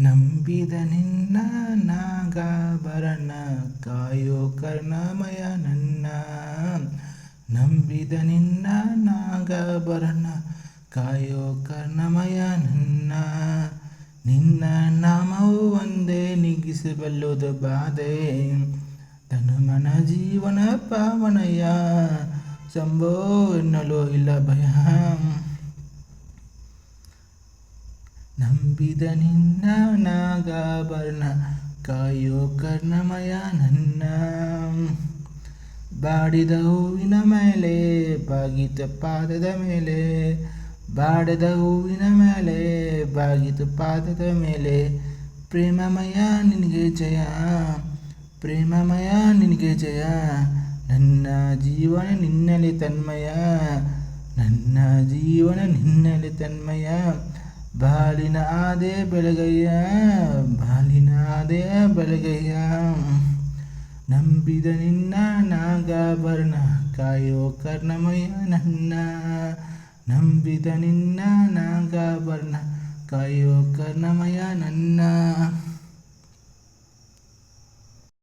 ನಂಬಿದ ನಿನ್ನ ನಾಗಾಭರಣ, ಕಾಯೋ ಕರ್ಣಮಯ ನನ್ನ. ನಂಬಿದ ನಿನ್ನ ನಾಗಾಭರಣ, ಕಾಯೋ ಕರ್ಣಮಯ ನನ್ನ. ನಿನ್ನ ನಾಮವು ಒಂದೇ ನಿಗಿಸಬಲ್ಲುದು ಬಾಧೆ. ತನುಮನ ಜೀವನ ಪಾವನಯ್ಯ ಶಂಭೋ ಎನ್ನಲು ಇಲ್ಲ ಭಯ. ನಂಬಿದ ನಿನ್ನ ನಾಗಾಭರಣ, ಕಾಯೋ ಕರ್ಣಮಯ ನನ್ನ. ಬಾಡಿದ ಹೂವಿನ ಮೇಲೆ, ಬಾಗಿತ ಪಾದದ ಮೇಲೆ, ಬಾಡದ ಹೂವಿನ ಮೇಲೆ, ಬಾಗಿತ ಪಾದದ ಮೇಲೆ. ಪ್ರೇಮಮಯ ನಿನಗೆ ಜಯ, ಪ್ರೇಮಮಯ ನಿನಗೆ ಜಯ. ನನ್ನ ಜೀವನ ನಿನ್ನಲಿ ತನ್ಮಯ, ನನ್ನ ಜೀವನ ನಿನ್ನಲಿ ತನ್ಮಯ. ಬಾಲಿನ ಆದೆ ಬೆಳಗಯ್ಯ, ಬಾಲಿನ ಆದೆ ಬೆಳಗಯ್ಯ. ನಂಬಿದ ನಿನ್ನ ನಾಗಾಭರಣ, ಕಾಯೋ ಕರ್ಣಮಯ ನನ್ನ. ನಂಬಿದ ನಿನ್ನ ನಾಗಾಭರಣ, ಕಾಯೋ ಕರ್ಣಮಯ ನನ್ನ.